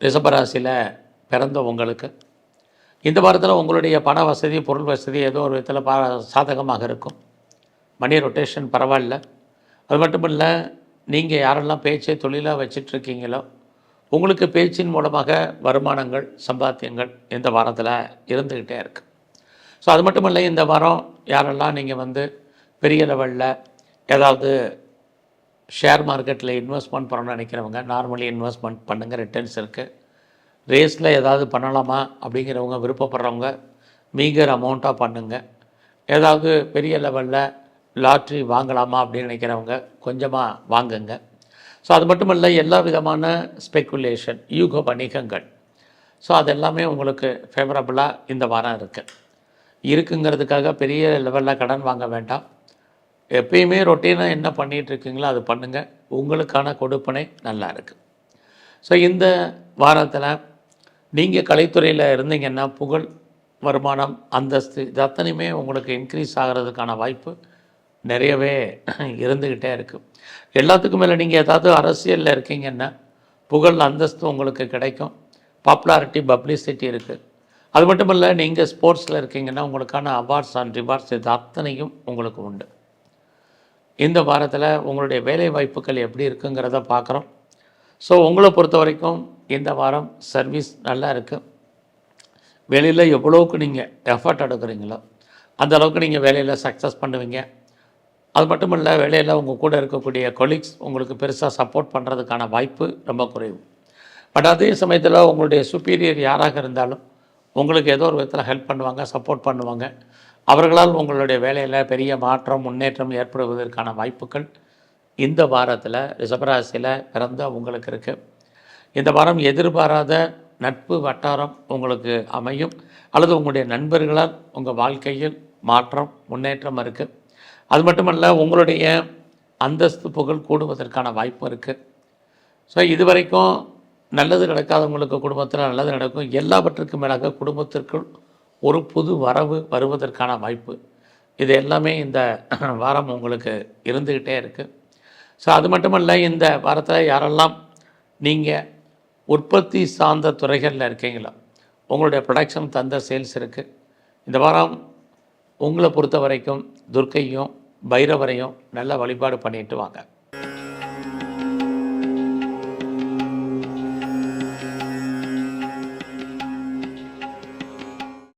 ரிஷபராசியில் பிறந்த உங்களுக்கு. இந்த வாரத்தில் உங்களுடைய பண வசதி பொருள் வசதி ஏதோ ஒரு விதத்தில் பா சாதகமாக இருக்கும். மணி ரொட்டேஷன் பரவாயில்ல. அது மட்டும் இல்லை நீங்கள் யாரெல்லாம் பேச்சை தொழிலாக வச்சிட்ருக்கீங்களோ உங்களுக்கு பேச்சின் மூலமாக வருமானங்கள் சம்பாத்தியங்கள் இந்த வாரத்தில் இருந்துக்கிட்டே இருக்குது ஸோ அது மட்டும் இல்லை இந்த வாரம் யாரெல்லாம் நீங்கள் வந்து பெரிய லெவலில் ஏதாவது ஷேர் மார்க்கெட்டில் இன்வெஸ்ட்மெண்ட் பண்ணணும்னு நினைக்கிறவங்க நார்மலி இன்வெஸ்ட்மெண்ட் பண்ணுங்கள் ரிட்டர்ன்ஸ் இருக்குது ரேஸில் ஏதாவது பண்ணலாமா அப்படிங்கிறவங்க விருப்பப்படுறவங்க மீகர் அமௌண்ட்டாக பண்ணுங்கள் ஏதாவது பெரிய லெவலில் லாட்ரி வாங்கலாமா அப்படின்னு நினைக்கிறவங்க கொஞ்சமாக வாங்குங்க. ஸோ அது மட்டும் இல்லை எல்லா விதமான ஸ்பெக்குலேஷன் யூக வணிகங்கள். ஸோ அதெல்லாமே உங்களுக்கு ஃபேவரபுளாக இந்த வாரம் இருக்குது இருக்குங்கிறதுக்காக பெரிய லெவலில் கடன் வாங்க வேண்டாம். எப்பயுமே ரொட்டீனாக என்ன பண்ணிகிட்டு இருக்கீங்களோ அது பண்ணுங்கள் உங்களுக்கான கொடுப்பனை நல்லா இருக்குது ஸோ இந்த வாரத்தில் நீங்கள் கலைத்துறையில் இருந்தீங்கன்னா புகழ் வருமானம் அந்தஸ்து இது அத்தனையுமே உங்களுக்கு இன்க்ரீஸ் ஆகிறதுக்கான வாய்ப்பு நிறையவே இருந்துக்கிட்டே இருக்குது எல்லாத்துக்கும் மேலே நீங்கள் ஏதாவது அரசியலில் இருக்கீங்கன்னா புகழ் அந்தஸ்து உங்களுக்கு கிடைக்கும். பாப்புலாரிட்டி பப்ளிசிட்டி இருக்குது அது மட்டும் இல்லை நீங்கள் ஸ்போர்ட்ஸில் இருக்கீங்கன்னா உங்களுக்கான அவார்ட்ஸ் அண்ட் ரிவார்ட்ஸ் இது அத்தனையும் உங்களுக்கு உண்டு. இந்த வாரத்தில் உங்களுடைய வேலை வாய்ப்புகள் எப்படி இருக்குங்கிறத பார்க்குறோம் ஸோ உங்களை பொறுத்த வரைக்கும் இந்த வாரம் சர்வீஸ் நல்லா இருக்குது வெளியில் எவ்வளோவுக்கு நீங்கள் எஃபர்ட் எடுக்கிறீங்களோ அந்த அளவுக்கு நீங்கள் வேலையில் சக்ஸஸ் பண்ணுவீங்க. அது மட்டும் இல்லை வேலையில் உங்கள் கூட இருக்கக்கூடிய கொலீக்ஸ் உங்களுக்கு பெருசாக சப்போர்ட் பண்ணுறதுக்கான வாய்ப்பு ரொம்ப குறைவு. பட் அதே சமயத்தில் உங்களுடைய சுப்பீரியர் யாராக இருந்தாலும் உங்களுக்கு ஏதோ ஒரு விதத்தில் ஹெல்ப் பண்ணுவாங்க சப்போர்ட் பண்ணுவாங்க. அவர்களால் உங்களுடைய வேலையில் பெரிய மாற்றம் முன்னேற்றம் ஏற்படுவதற்கான வாய்ப்புகள் இந்த வாரத்தில் ரிஷபராசியில் பிறந்த உங்களுக்கு இருக்குது இந்த வாரம் எதிர்பாராத நட்பு வட்டாரம் உங்களுக்கு அமையும். அல்லது உங்களுடைய நண்பர்களால் உங்கள் வாழ்க்கையில் மாற்றம் முன்னேற்றம் இருக்குது அது மட்டுமல்ல உங்களுடைய அந்தஸ்து புகழ் கூடுவதற்கான வாய்ப்பு இருக்குது ஸோ இது வரைக்கும் நல்லது நடக்காதவங்களுக்கு குடும்பத்தில் நல்லது நடக்கும். எல்லாவற்றுக்கும் மேலாக குடும்பத்திற்குள் ஒரு புது வரவு வருவதற்கான வாய்ப்பு. இது எல்லாமே இந்த வாரம் உங்களுக்கு இருந்துக்கிட்டே இருக்குது ஸோ அது மட்டுமல்ல இந்த வாரத்தில் யாரெல்லாம் நீங்கள் உற்பத்தி சார்ந்த துறைகளில் இருக்கீங்களோ உங்களுடைய ப்ரொடக்ஷன் தந்த சேல்ஸ் இருக்குது இந்த வாரம் உங்களை பொறுத்த வரைக்கும் துர்க்கையும் பைரவரையும் நல்ல வழிபாடு பண்ணிட்டு வாங்க.